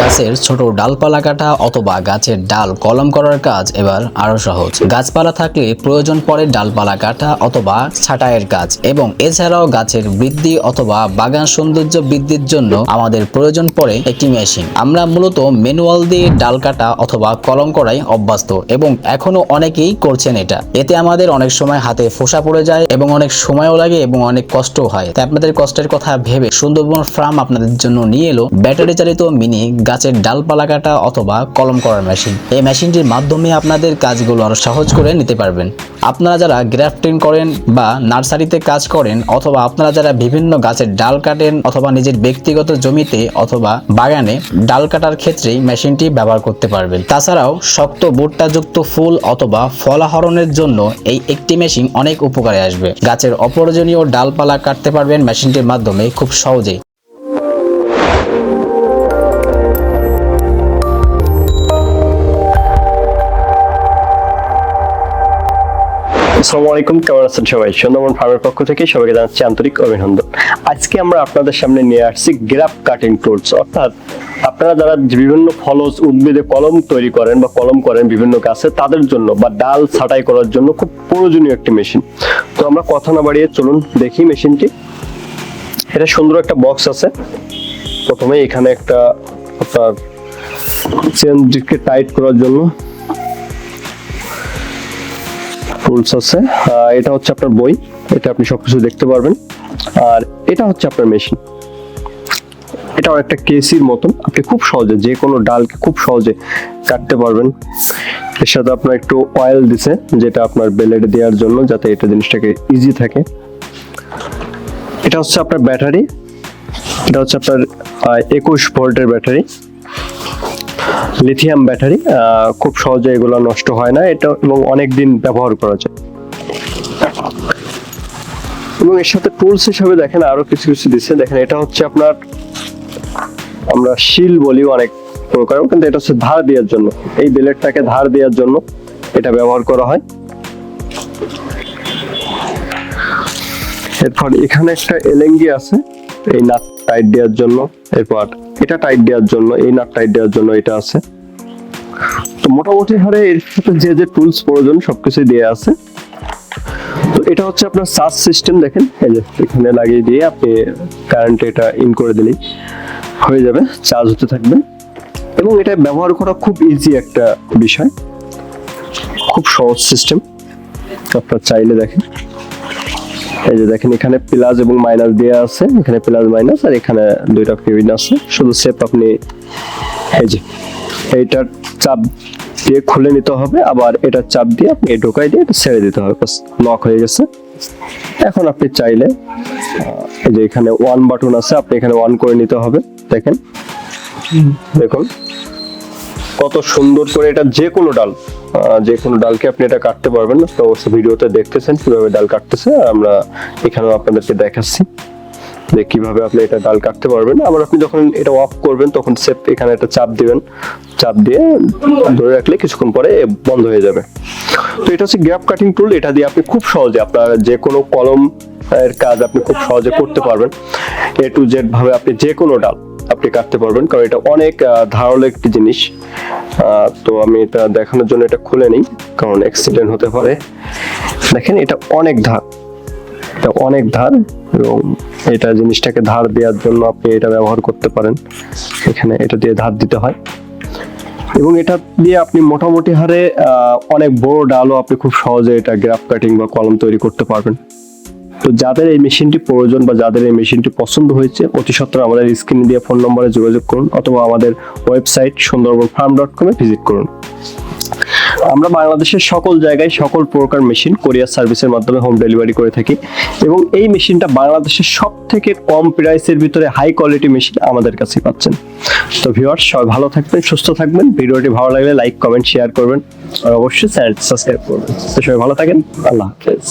গাছের ছোট ডালপালা কাটা অথবা গাছের ডাল কলম করার কাজ এবার আরও সহজ। গাছপালা থাকলে প্রয়োজন পড়ে ডালপালা কাটা অথবা ছাঁটাইয়ের কাজ এবং এছাড়াও গাছের বৃদ্ধি অথবা বাগান সৌন্দর্য বৃদ্ধির জন্য আমাদের প্রয়োজন পড়ে একটি মেশিন। আমরা মূলত ম্যানুয়াল দিয়ে ডাল কাটা অথবা কলম করাই অভ্যস্ত এবং এখনও অনেকেই করছেন এটা। এতে আমাদের অনেক সময় হাতে ফোসা পড়ে যায় এবং অনেক সময়ও লাগে এবং অনেক কষ্টও হয়। তাই আপনাদের কষ্টের কথা ভেবে সুন্দরবন ফার্ম আপনাদের জন্য নিয়ে এলো ব্যাটারি চালিত মিনি গাছের ডালপালা কাটা অথবা কলম করার মেশিন। এই মেশিনটির মাধ্যমে আপনাদের কাজগুলো আরও সহজ করে নিতে পারবেন। আপনারা যারা গ্রাফটিং করেন বা নার্সারিতে কাজ করেন অথবা আপনারা যারা বিভিন্ন গাছের ডাল কাটেন অথবা নিজের ব্যক্তিগত জমিতে অথবা বাগানে ডাল কাটার ক্ষেত্রেই মেশিনটি ব্যবহার করতে পারবেন। তাছাড়াও শক্ত ভুট্টাযুক্ত ফুল অথবা ফলাহরণের জন্য এই একটি মেশিন অনেক উপকারে আসবে। গাছের অপ্রয়োজনীয় ডালপালা কাটতে পারবেন মেশিনটির মাধ্যমে খুব সহজেই। আসসালামু আলাইকুম, কেমন আছেন সবাই? সুন্দরবন ফার্মের পক্ষ থেকে সবাইকে জানাচ্ছি আন্তরিক অভিনন্দন। আজকে আমরা আপনাদের সামনে নিয়ে আসছি গ্রাফ কাটিং টুলস অর্থাৎ আপনারা যারা বিভিন্ন ফলজ উদ্ভিদে কলম তৈরি করেন বা কলম করেন বিভিন্ন গাছে, তাদের জন্য বা ডাল ছাঁটাই করার জন্য খুব প্রয়োজনীয় একটি মেশিন। তো আমরা কথা না বাড়িয়ে চলুন, দেখি মেশিনটি। এটা সুন্দর একটা বক্স আছে। প্রথমে এখানে একটা আপনার চেনটিকে টাইট করার জন্য টুলস আছে। এটা হচ্ছে আপনার বই। এটা আপনি সবকিছু দেখতে পারবেন। আর এটা হচ্ছে আপনার মেশিন। এটা একটা কেসির মতন। আপনি খুব সহজে যে কোনো ডালকে খুব সহজে কাটতে পারবেন। এর সাথে আপনার একটু অয়েল দিছে, যেটা আপনার বেলেটে দেওয়ার জন্য, যাতে এটা জিনিসটাকে ইজি থাকে। এটা হচ্ছে আপনার ব্যাটারি। এটা হচ্ছে আপনার একুশ ভোল্টের ব্যাটারি। লিথিয়াম ব্যাটারি খুব সহজে এগুলো নষ্ট হয় না। এটা এবং অনেক দিন ব্যবহার করা যায়। এবং এর সাথে টুলস হিসাবে দেখেন আরও কিছু কিছু দিচ্ছে। দেখেন, এটা হচ্ছে আপনার, আমরা শিল বলি অনেক প্রকার, কিন্তু এটা হচ্ছে ধার দেওয়ার জন্য। এই বেলেটটাকে ধার দেওয়ার জন্য এটা ব্যবহার করা হয়। এরপর এখানে একটা এলেঙ্গি আছে, এই নাট টাইট দেওয়ার জন্য, এরপর এটা টাইট দেওয়ার জন্য, এই নাট টাইট দেওয়ার জন্য এটা আছে। তো মোটামুটি হারে এর সাথে যে যে টুলস প্রয়োজন সবকিছু দেওয়া আছে। তো এটা হচ্ছে আপনার চার্জ সিস্টেম, দেখেন। এই যে এখানে লাগিয়ে দিয়ে আপনি কারেন্ট এটা ইন করে দিলেই হয়ে যাবে চার্জ হতে থাকবে। এবং এটা ব্যবহার করা খুব ইজি একটা বিষয়। খুব সহজ সিস্টেম আপনার চাইলে দেখেন। এই যে দেখেন এখানে প্লাস এবং মাইনাস দেওয়া আছে। এখানে প্লাস মাইনাস আর এখানে দুইটা পিন আছে। শুধু সেপ আপনি এই যে এইটার চাপ দিয়ে খুলে নিতে হবে আবার এটা চাপ দিয়ে আপনি ঢোকাই দিয়ে এটা ছেড়ে দিতে হবে। লক হয়ে গেছে। এখন আপনি চাইলে এই যে এখানে ওয়ান বাটন আছে আপনি এখানে ওয়ান করে নিতে হবে। দেখেন। দেখুন। কত সুন্দর করে এটা যে কোনো ডাল যে কোনো ডালকে আপনি এটা কাটতে পারবেন তো অবশ্যই ভিডিওতে দেখতেছেন কীভাবে ডাল কাটতেছে আমরা এখানেও আপনাদেরকে দেখাচ্ছি যে কীভাবে আপনি এটা ডাল কাটতে পারবেন। আবার আপনি যখন এটা অফ করবেন, তখন সেপ এখানে একটা চাপ দিবেন। চাপ দিয়ে ধরে রাখলে কিছুক্ষণ পরে বন্ধ হয়ে যাবে। তো এটা হচ্ছে গ্যাপ কাটিং টুল এটা দিয়ে আপনি খুব সহজে আপনার যে কোনো কলম এর কাজ আপনি খুব সহজে করতে পারবেন। এ টু জেড ভাবে আপনি যে কোনো ডাল আপনি কাটতে পারবেন। কারণ এটা অনেক ধারালো একটি জিনিস। তো আমি এটা দেখানোর জন্য এটা খুলে নিই, কারণ অ্যাক্সিডেন্ট হতে পারে। দেখেন, এটা অনেক ধার। এটা অনেক ধার, এবং এটা জিনিসটাকে ধার দেওয়ার জন্য আপনি এটা ব্যবহার করতে পারেন। এখানে এটা দিয়ে ধার দিতে হয়। এবং এটা দিয়ে আপনি মোটামুটি হারে অনেক বড় ডালও আপনি খুব সহজে এটা গ্রাফ কাটিং বা কলম তৈরি করতে পারবেন। তো যাদের এই মেশিনটি প্রয়োজন বা যাদের এই মেশিনটি পছন্দ হয়েছে, অতি সত্ত্বর আমাদের স্ক্রিনে দিয়ে ফোন নম্বরে যোগাযোগ করুন অথবা আমাদের ওয়েবসাইট সুন্দরবন ফার্ম ডট কমে ভিজিট করুন। আমরা বাংলাদেশের সকল জায়গায় সকল প্রকার মেশিন কোরিয়ার সার্ভিসের মাধ্যমে হোম ডেলিভারি করে থাকি এবং এই মেশিনটা বাংলাদেশের সব থেকে কম প্রাইসের ভিতরে হাই কোয়ালিটি মেশিন আমাদের কাছে পাচ্ছেন। তো ভিউয়ার্স সবাই ভালো থাকবেন, সুস্থ থাকবেন। ভিডিওটি ভালো লাগলে লাইক কমেন্ট শেয়ার করবেন। আর অবশ্যই চ্যানেলটি সাবস্ক্রাইব করবেন। তো সবাই ভালো থাকেন। আল্লাহ হাফেজ।